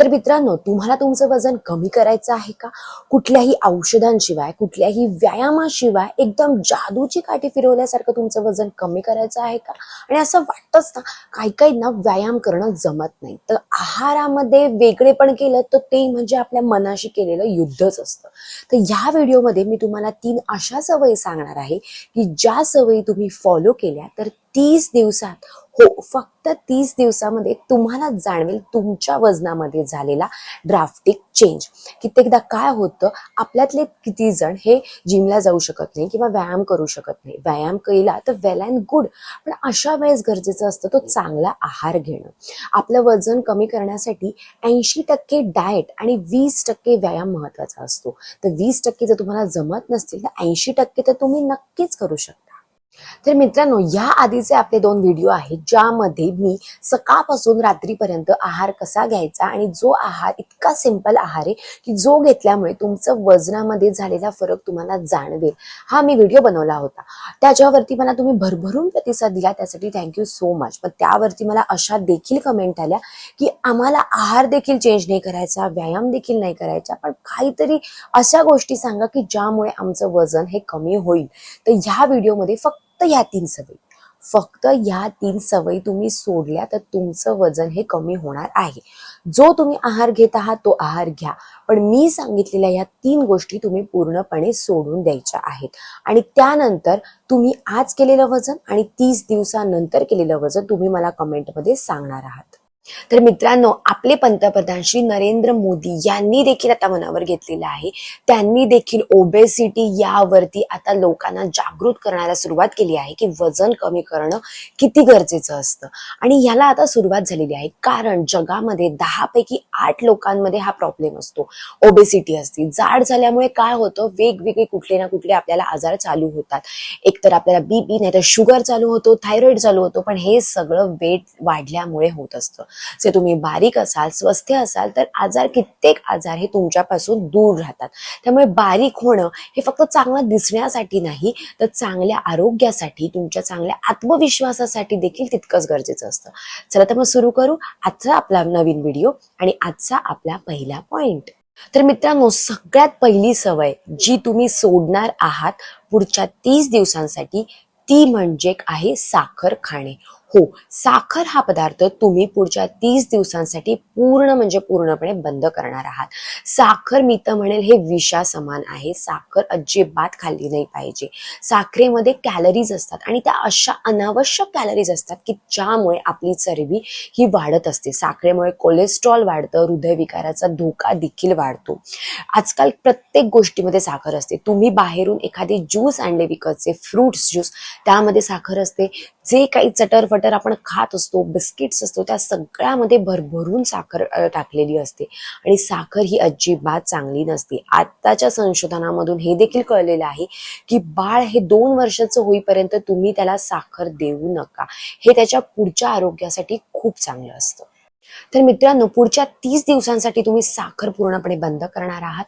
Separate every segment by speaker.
Speaker 1: तर मित्रांनो तुम्हाला तुमचं वजन कमी करायचं आहे का? कुठल्याही औषधांशिवाय कुठल्याही व्यायामाशिवाय एकदम जादूची काठी फिरवल्यासारखं तुमचं वजन कमी करायचं आहे का? आणि असं वाटतंच ना काही काही ना व्यायाम करणं जमत नाही. तर आहारामध्ये वेगळे पण केलं तर ते म्हणजे आपल्या मनाशी केलेलं युद्धच असतं. तर ह्या व्हिडिओमध्ये मी तुम्हाला तीन अशा सवयी सांगणार आहे की ज्या सवयी तुम्ही फॉलो केल्या तर तीस दिवसात हो फक्त तीस दिवसामध्ये तुम्हाला जाणवेल तुमच्या वजनामध्ये झालेला ड्राफ्टिक चेंज कित्येकदा काय होतं आपल्यातले किती जण हे जिमला जाऊ शकत नाही किंवा व्यायाम करू शकत नाही. व्यायाम केला तर वेल अँड गुड पण अशा वेळेस गरजेचं असतं तो चांगला आहार घेणं. आपलं वजन कमी करण्यासाठी ऐंशी टक्के डाएट आणि वीस टक्के व्यायाम महत्त्वाचा असतो. तर वीस टक्के जर तुम्हाला जमत नसतील तर ऐंशी टक्के तर तुम्ही नक्कीच करू शकता. तर मित्रांनो या आधीचे आपले दोन व्हिडिओ आहेत ज्यामध्ये मी सकाळपासून रात्रीपर्यंत आहार कसा घ्यायचा आणि जो आहार इतका सिंपल आहार आहे की जो घेतल्यामुळे तुमचं वजनामध्ये झालेला फरक तुम्हाला जाणवेल. हा मी व्हिडिओ बनवला होता. त्याच्यावरती मला तुम्ही भरभरून प्रतिसाद दिला त्यासाठी थँक्यू सो मच पण त्यावरती मला अशा देखील कमेंट आल्या की आम्हाला आहार देखील चेंज नाही करायचा व्यायाम देखील नाही करायचा पण काहीतरी अशा गोष्टी सांगा की ज्यामुळे आमचं वजन हे कमी होईल. तर ह्या व्हिडिओमध्ये फक्त ह्या तीन सवयी. फक्त ह्या तीन सवयी तुम्ही सोडल्या तर तुमचं वजन हे कमी होणार आहे. जो तुम्ही आहार घेत आहात तो आहार घ्या. पण मी सांगितलेल्या ह्या तीन गोष्टी तुम्ही पूर्णपणे सोडून द्यायच्या आहेत. आणि त्यानंतर तुम्ही आज केलेलं वजन आणि तीस दिवसानंतर केलेलं वजन तुम्ही मला कमेंटमध्ये सांगणार आहात. तर मित्रांनो आपले पंतप्रधान श्री नरेंद्र मोदी यांनी देखील आता मनावर घेतलेलं आहे. त्यांनी देखील ओबेसिटी यावरती आता लोकांना जागृत करण्याला सुरुवात केली आहे की वजन कमी करणं किती गरजेचं असतं. आणि याला आता सुरुवात झालेली आहे. कारण जगामध्ये दहा पैकी आठ लोकांमध्ये हा प्रॉब्लेम असतो. ओबेसिटी असते. जाड झाल्यामुळे काय होतं? वेगवेगळे कुठले ना कुठले आपल्याला आजार चालू होतात. एकतर आपल्याला बीपी नाही तर शुगर चालू होतो थायरॉइड चालू होतो. पण हे सगळं वेट वाढल्यामुळे होत असतं. जे तुम्ही बारीक असाल स्वस्थ असाल तर आजार कित्येक आजार हे तुमच्यापासून दूर राहतात. त्यामुळे बारीक होणं हे फक्त चांगलं दिसण्यासाठी नाही तर चांगल्या आरोग्यासाठी तुमच्या चांगल्या आत्मविश्वासासाठी देखील तितकंच गरजेचं असतं. चला तर मग सुरू करू. आजचा आपला नवीन व्हिडिओ आणि आजचा आपला पहिला पॉइंट. तर मित्रांनो सगळ्यात पहिली सवय जी तुम्ही सोडणार आहात पुढच्या तीस दिवसांसाठी ती म्हणजे आहे साखर खाणे. हो साखर हा पदार्थ तुम्ही पुढच्या तीस दिवसांसाठी पूर्ण म्हणजे पूर्णपणे बंद करणार आहात. साखर मी तर म्हणेल हे विषा समान आहे. साखर अजिबात खाल्ली नाही पाहिजे. साखरेमध्ये कॅलरीज असतात आणि त्या अशा अनावश्यक कॅलरीज असतात की ज्यामुळे आपली चरबी ही वाढत असते. साखरेमुळे कोलेस्ट्रॉल वाढतं हृदयविकाराचा धोका देखील वाढतो. आजकाल प्रत्येक गोष्टीमध्ये साखर असते. तुम्ही बाहेरून एखादे ज्यूस आणले विकतचे फ्रुट्स ज्यूस त्यामध्ये साखर असते. जे काही चटर फटर आपण खात असतो बिस्किट्स असतो त्या सगळ्यामध्ये भरभरून साखर टाकलेली असते. आणि साखर ही अजिबात चांगली नसते. आत्ताच्या संशोधनामधून हे देखील कळलेलं आहे की बाळ हे दोन वर्षाचं होईपर्यंत तुम्ही त्याला साखर देऊ नका. हे त्याच्या पुढच्या आरोग्यासाठी खूप चांगलं असतं. तर मित्रांनो पुढच्या तीस दिवसांसाठी तुम्ही साखर पूर्णपणे बंद करणार आहात.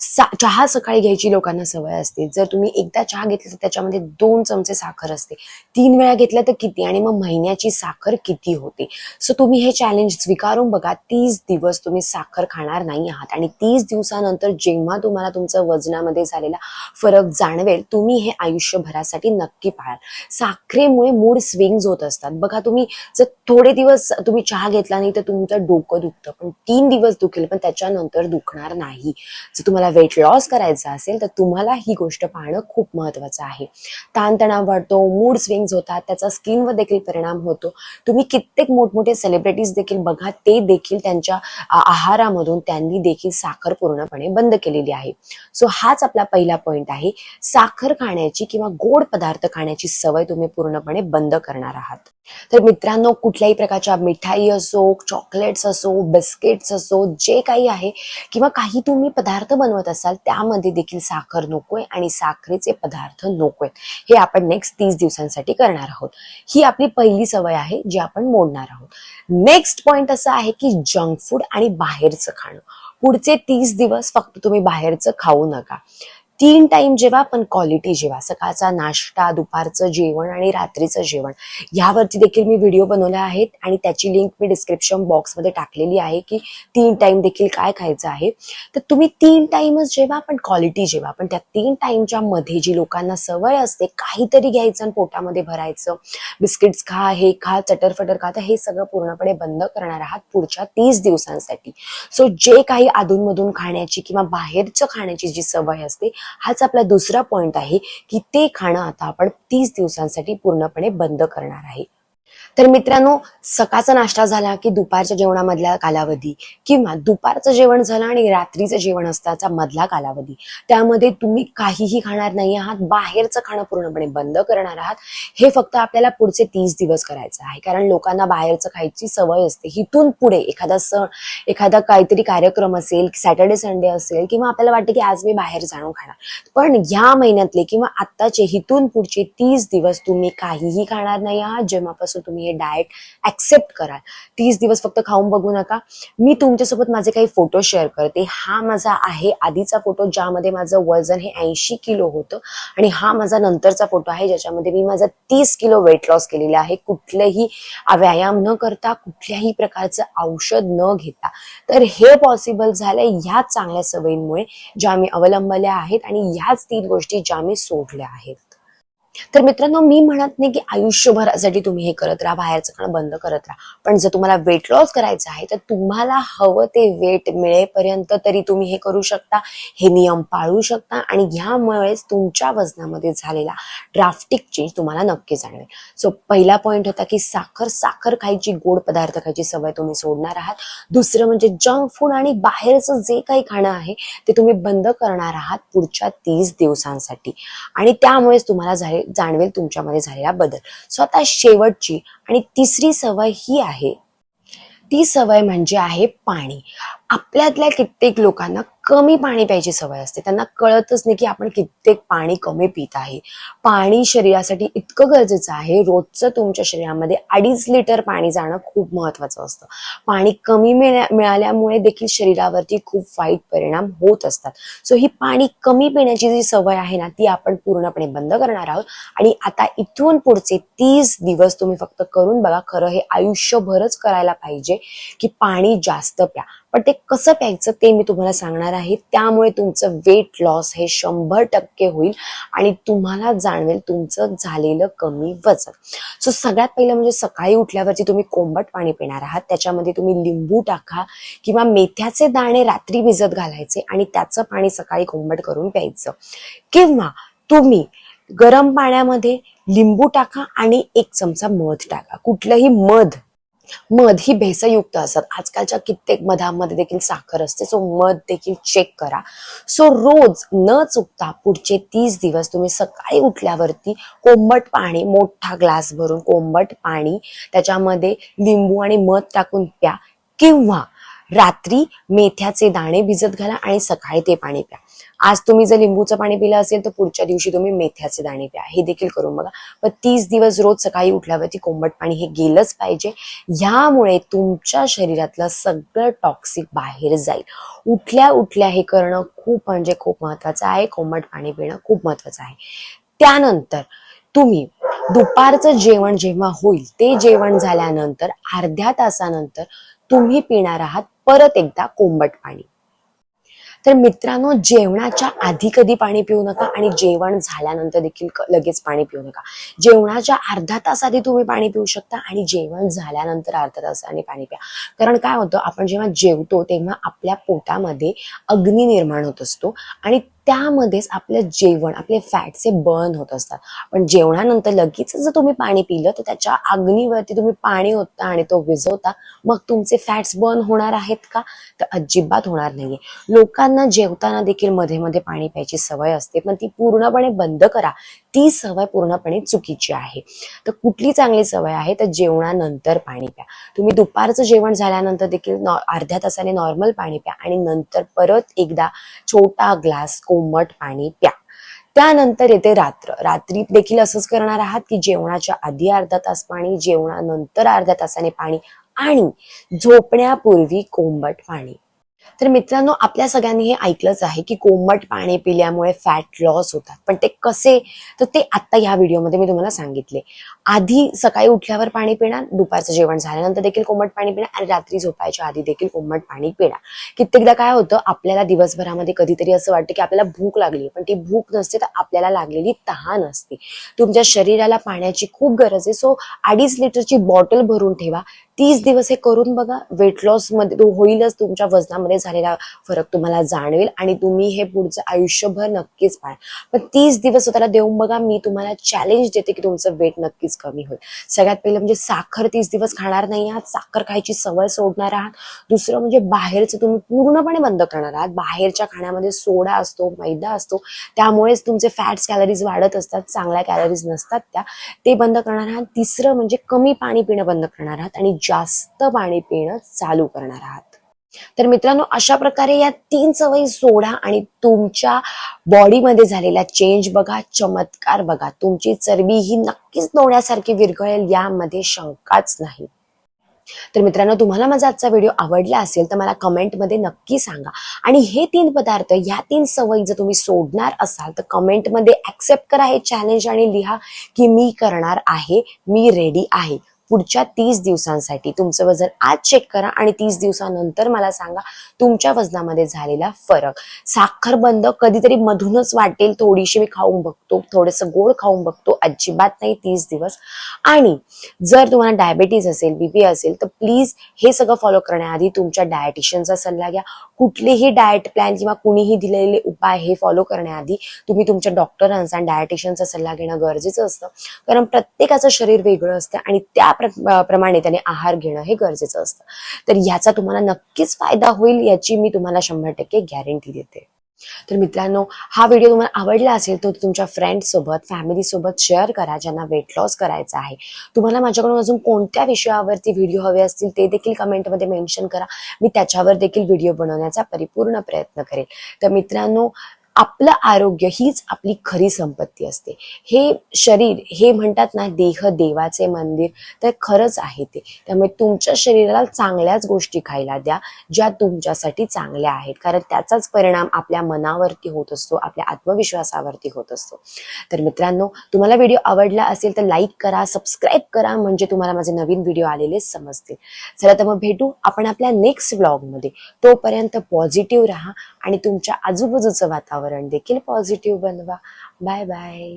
Speaker 1: सा चहा सकाळी घ्यायची लोकांना सवय असते. जर तुम्ही एकदा चहा घेतली तर त्याच्यामध्ये दोन चमचे साखर असते. तीन वेळा घेतलं तर किती? आणि मग महिन्याची साखर किती होते? सो तुम्ही हे चॅलेंज स्वीकारून बघा तीस दिवस तुम्ही साखर खाणार नाही आहात. आणि तीस दिवसानंतर जेव्हा तुम्हाला तुमचं वजनामध्ये झालेला फरक जाणवेल तुम्ही हे आयुष्यभरासाठी नक्की पाळाल. साखरेमुळे मूड स्विंग्स होत असतात. बघा तुम्ही जर थोडे दिवस तुम्ही चहा घेतला नाही तर तुमचं डोकं दुखतं. पण तीन दिवस दुखेल पण त्याच्यानंतर दुखणार नाही. जर तुम्हाला वेट लॉस करायचा असेल तर तुम्हाला ही गोष्ट पाहणं खूप महत्वाचं आहे. ताणतणाव वाढतो मूड स्विंग्स होतात त्याचा स्किनवर देखील परिणाम होतो. तुम्ही कित्येक मोठमोठे सेलिब्रिटीज देखील बघा ते देखील त्यांच्या आहारामधून त्यांनी देखील साखर पूर्णपणे बंद केलेली आहे. सो हाच आपला पहिला पॉईंट आहे. साखर खाण्याची किंवा गोड पदार्थ खाण्याची सवय तुम्ही पूर्णपणे बंद करणार आहात. तर मित्रांनो कुठल्याही प्रकारच्या मिठाई असो चॉकलेट्स असो बिस्किट्स असो जे काही आहे किंवा काही तुम्ही पदार्थ बनवत असाल त्यामध्ये देखील साखर नकोय आणि साखरेचे पदार्थ नकोय हे आपण नेक्स्ट तीस दिवसांसाठी करणार आहोत. ही आपली पहिली सवय आहे जी आपण मोडणार आहोत. नेक्स्ट पॉइंट असा आहे की जंक फूड आणि बाहेरचं खाणं. पुढचे तीस दिवस फक्त तुम्ही बाहेरचं खाऊ नका. तीन टाइम जेव्हा पण क्वालिटी जेवा सकाळचा नाश्ता दुपारचं जेवण आणि रात्रीचं जेवण यावरती देखील मी व्हिडिओ बनवले आहेत आणि त्याची लिंक मी डिस्क्रिप्शन बॉक्समध्ये टाकलेली आहे की तीन टाइम देखील काय खायचं आहे. तर तुम्ही तीन टाइमच जेव्हा पण क्वालिटी जेवा पण त्या तीन टाइमच्या मध्ये जी लोकांना सवय असते काहीतरी घ्यायचं आणि पोटामध्ये भरायचं बिस्किट्स खा हे खा चटरफटर खा तर हे सगळं पूर्णपणे बंद करणार आहात पुढच्या तीस दिवसांसाठी. सो जे काही अधूनमधून खाण्याची किंवा बाहेरचं खाण्याची जी सवय असते हाच आपला दुसरा पॉइंट आहे की ते खाणं आता आपण तीस दिवसांसाठी पूर्णपणे बंद करणार आहे. तर मित्रांनो सकाळचा नाश्ता झाला की दुपारच्या जेवणामधला कालावधी किंवा दुपारचं जेवण झालं आणि रात्रीचं जेवण असताचा मधला कालावधी. त्यामध्ये तुम्ही काहीही खाणार नाही आहात बाहेरचं खाणं पूर्णपणे बंद करणार आहात. हे फक्त आपल्याला पुढचे तीस दिवस करायचं आहे. कारण लोकांना बाहेरचं खायची सवय असते. इथून पुढे एखादा सण एखादा काहीतरी कार्यक्रम असेल सॅटर्डे संडे असेल किंवा आपल्याला वाटतं की आज मी बाहेर जाणून खाणार. पण या महिन्यातले किंवा आत्ताचे इथून पुढचे तीस दिवस तुम्ही काहीही खाणार नाही आहात. जेव्हापासून तुम्ही हे डाएट ऍक्सेप्ट कराल. तीस दिवस फक्त खाऊन बघू नका. मी तुमच्यासोबत माझे काही फोटो शेअर करते. हा माझा आहे आधीचा फोटो ज्यामध्ये माझं वजन हे ऐंशी किलो होतं आणि हा माझा नंतरचा फोटो आहे ज्याच्यामध्ये मी माझा तीस किलो वेट लॉस केलेला आहे. कुठलंही व्यायाम न करता कुठल्याही प्रकारचं औषध न घेता. तर हे पॉसिबल झालंय या चांगल्या सवयींमुळे ज्या मी अवलंबल्या आहेत आणि ह्याच तीन गोष्टी ज्या मी सोडल्या आहेत. तर मित्रांनो मी म्हणत नाही की आयुष्यभरासाठी तुम्ही हे करत राहा बाहेरचं खाणं बंद करत राहा. पण जर तुम्हाला वेट लॉस करायचं आहे तर तुम्हाला हवं ते वेट मिळेपर्यंत तरी तुम्ही हे करू शकता. हे नियम पाळू शकता आणि ह्यामुळेच तुमच्या वजनामध्ये झालेला ड्राफ्टिक चेंज तुम्हाला नक्की जाणवेल. सो पहिला पॉईंट होता की साखर. साखर खायची गोड पदार्थ खायची सवय तुम्ही सोडणार आहात. दुसरं म्हणजे जंक फूड आणि बाहेरचं जे काही खाणं आहे ते तुम्ही बंद करणार आहात पुढच्या तीस दिवसांसाठी. आणि त्यामुळेच तुम्हाला झाले जाणवेल तुमच्यामध्ये झालेला बदल. सो आता शेवटची आणि तिसरी सवय ही आहे. ती सवय म्हणजे आहे पाणी. आपल्यातल्या कित्येक लोकांना कमी पाणी प्यायची सवय असते. त्यांना कळतच नाही की आपण कित्येक पाणी कमी पित आहे. पाणी शरीरासाठी इतकं गरजेचं आहे. रोजचं तुमच्या शरीरामध्ये अडीच लिटर पाणी जाणं खूप महत्वाचं असतं. पाणी कमी मिळा- मिळाल्यामुळे देखील शरीरावरती खूप वाईट परिणाम होत असतात. सो ही पाणी कमी पिण्याची जी सवय आहे ना ती आपण पूर्णपणे बंद करणार आहोत. आणि आता इथून पुढचे तीस दिवस तुम्ही फक्त करून बघा खरं हे आयुष्यभरच करायला पाहिजे की पाणी जास्त प्या. पण ते कसं प्यायचं ते मी तुम्हाला सांगणार आहे त्यामुळे तुमचं वेट लॉस हे शंभर टक्के होईल आणि तुम्हाला जाणवेल तुमचं झालेलं कमी वजन. सो सगळ्यात पहिलं म्हणजे सकाळी उठल्यावरती तुम्ही कोंबट पाणी पिणार आहात त्याच्यामध्ये तुम्ही लिंबू टाका किंवा मेथ्याचे दाणे रात्री भिजत घालायचे आणि त्याचं पाणी सकाळी कोंबट करून प्यायचं. किंवा तुम्ही गरम पाण्यामध्ये लिंबू टाका आणि एक चमचा मध टाका. कुठलंही मध मध ही भेसयुक्त असतात आजकालच्या कित्येक मधामध्ये देखील साखर असते. सो मध देखील चेक करा. सो रोज न चुकता पुढचे तीस दिवस तुम्ही सकाळी उठल्यावरती कोंबट पाणी मोठा ग्लास भरून कोंबट पाणी त्याच्यामध्ये लिंबू आणि मध टाकून प्या किंवा रात्री मेथ्याचे दाणे भिजत घाला आणि सकाळी ते पाणी प्या. आज तुम्ही जर लिंबूचं पाणी पिलं असेल तर पुढच्या दिवशी तुम्ही मेथ्याचे दाणे प्या. हे देखील करून बघा. पण तीस दिवस रोज सकाळी उठल्यावरती कोंबट पाणी हे गेलंच पाहिजे. ह्यामुळे तुमच्या शरीरातलं सगळं टॉक्सिक बाहेर जाईल. उठल्या उठल्या हे करणं खूप म्हणजे खूप महत्वाचं आहे. कोंबट पाणी पिणं खूप महत्वाचं आहे. त्यानंतर तुम्ही दुपारचं जेवण जेव्हा होईल ते जेवण झाल्यानंतर अर्ध्या तासानंतर तुम्ही पिणार आहात परत एकदा कोंबट पाणी. तर मित्रांनो जेवणाच्या आधी कधी पाणी पिऊ नका आणि जेवण झाल्यानंतर देखील क- लगेच पाणी पिऊ नका. जेवणाच्या अर्धा तास आधी तुम्ही पाणी पिऊ शकता आणि जेवण झाल्यानंतर अर्धा तासाने पाणी प्या. कारण काय होतं आपण जेव्हा जेवतो तेव्हा आपल्या पोटामध्ये अग्नी निर्माण होत असतो आणि त्यामध्येच आपलं जेवण आपले फॅट्स हे बर्न होत असतात. पण जेवणानंतर लगेच जर तुम्ही पाणी पिलं तर त्याच्या अग्नीवरती तुम्ही पाणी होता आणि तो विझवता. मग तुमचे फॅट्स बर्न होणार आहेत का? तर अजिबात होणार नाहीये. लोकांना जेवताना देखील मध्ये मध्ये पाणी प्यायची सवय असते पण ती पूर्णपणे बंद करा. ती सवय पूर्णपणे चुकीची आहे. तर कुठली चांगली सवय आहे? तर जेवणानंतर पाणी प्या. तुम्ही दुपारचं जेवण झाल्यानंतर देखील नॉ- अर्ध्या तासाने नॉर्मल पाणी प्या आणि नंतर परत एकदा छोटा ग्लास कोमट पाणी प्या. त्यानंतर येते रात्र. रात्री देखील असंच करणार आहात की जेवणाच्या आधी अर्धा तास पाणी जेवणानंतर अर्ध्या तासाने पाणी आणि झोपण्यापूर्वी कोंबट पाणी. तर मित्रांनो आपल्या सगळ्यांनी हे ऐकलंच आहे की कोमट पाणी पिल्यामुळे फॅट लॉस होतात. पण ते कसे? तर ते आता ह्या व्हिडिओमध्ये मी तुम्हाला सांगितले. आधी सकाळी उठल्यावर पाणी पिणार दुपारचं जेवण झाल्यानंतर देखील कोमट पाणी पिणार आणि रात्री झोपायच्या आधी देखील कोमट पाणी पिणार. कित्येकदा काय होतं आपल्याला दिवसभरामध्ये कधीतरी असं वाटतं की आपल्याला भूक लागली पण ती भूक नसते तर आपल्याला लागलेली तहान असते. तुमच्या शरीराला पाण्याची खूप गरज आहे. सो अडीच लिटरची बॉटल भरून ठेवा. तीस दिवस हे करून बघा वेट लॉसमध्ये तो होईलच तुमच्या वजनामध्ये झालेला फरक तुम्हाला जाणवेल आणि तुम्ही हे पुढचं आयुष्यभर नक्कीच पाळ. पण तीस दिवस स्वतःला देऊन बघा मी तुम्हाला चॅलेंज देते की तुमचं वेट नक्कीच कमी होईल. सगळ्यात पहिलं म्हणजे साखर तीस दिवस खाणार नाही आहात साखर खायची सवय सोडणार आहात. दुसरं म्हणजे बाहेरचं तुम्ही पूर्णपणे बंद करणार आहात. बाहेरच्या खाण्यामध्ये सोडा असतो मैदा असतो त्यामुळेच तुमचे फॅट्स कॅलरीज वाढत असतात चांगल्या कॅलरीज नसतात त्या. ते बंद करणार आहात. तिसरं म्हणजे कमी पाणी पिणं बंद करणार आहात आणि जास्त पाणी पिणं चालू करणार आहात. तर मित्रांनो अशा प्रकारे या तीन सवयी सोडा आणि तुमच्या बॉडीमध्ये झालेला चेंज बघा चमत्कार बघा. तुमची चरबी ही नक्कीच नवण्यासारखी विरघळेल यामध्ये शंकाच नाही. तर मित्रांनो तुम्हाला माझा आजचा व्हिडिओ आवडला असेल तर मला कमेंटमध्ये नक्की सांगा. आणि हे तीन पदार्थ ह्या तीन सवयी जर तुम्ही सोडणार असाल तर कमेंटमध्ये ऍक्सेप्ट करा हे चॅलेंज आणि लिहा की मी करणार आहे मी रेडी आहे. पुढच्या तीस दिवसांसाठी तुमचं वजन आज चेक करा आणि तीस दिवसानंतर मला सांगा तुमच्या वजनामध्ये झालेला फरक. साखर बंद कधीतरी मधूनच वाटेल थोडीशी मी खाऊन बघतो थोडंसं गोड खाऊन बघतो अजिबात नाही तीस दिवस. आणि जर तुम्हाला डायबेटीज असेल बीपी असेल तर प्लीज हे सगळं फॉलो करण्याआधी तुमच्या डायटिशियनचा सल्ला घ्या. कुठलेही डाएट प्लॅन किंवा कुणीही दिलेले उपाय हे फॉलो करण्याआधी तुम्ही तुमच्या डॉक्टरांचा आणि डायटिशियनचा सल्ला घेणं गरजेचं असतं. कारण प्रत्येकाचं शरीर वेगळं असतं आणि त्या प्र- प्रमाणे त्याने आहार घेणं हे गरजेचं असतं. तर याचा तुम्हाला नक्कीच फायदा होईल याची मी तुम्हाला शंभर टक्के गॅरंटी देते. तर मित्रांनो हा व्हिडिओ तुम्हाला आवडला असेल तर तुमच्या फ्रेंड्स सोबत फॅमिली सोबत शेअर करा ज्यांना वेट लॉस करायचा आहे. तुम्हाला माझ्याकडून अजून कोणत्या विषयावरती व्हिडिओ हवे असतील ते देखील कमेंटमध्ये मेन्शन करा. मी त्याच्यावर देखील व्हिडिओ बनवण्याचा परिपूर्ण प्रयत्न करेल. तर मित्रांनो आपलं आरोग्य हीच आपली खरी संपत्ती असते. हे शरीर हे म्हणतात ना देह देवाचे मंदिर तर खरंच आहे ते. त्यामुळे तुमच्या शरीराला चांगल्याच गोष्टी खायला द्या ज्या तुमच्यासाठी चांगल्या आहेत. कारण त्याचाच परिणाम आपल्या मनावरती होत असतो आपल्या आत्मविश्वासावरती होत असतो. तर मित्रांनो तुम्हाला व्हिडिओ आवडला असेल तर लाईक करा सबस्क्राईब करा म्हणजे तुम्हाला माझे नवीन व्हिडिओ आलेले समजतील. चला तर मग भेटू आपण आपल्या नेक्स्ट ब्लॉगमध्ये. तोपर्यंत पॉझिटिव्ह राहा आणि तुमच्या आजूबाजूचं वातावरण देखील पॉझिटिव्ह बनवा. Bye bye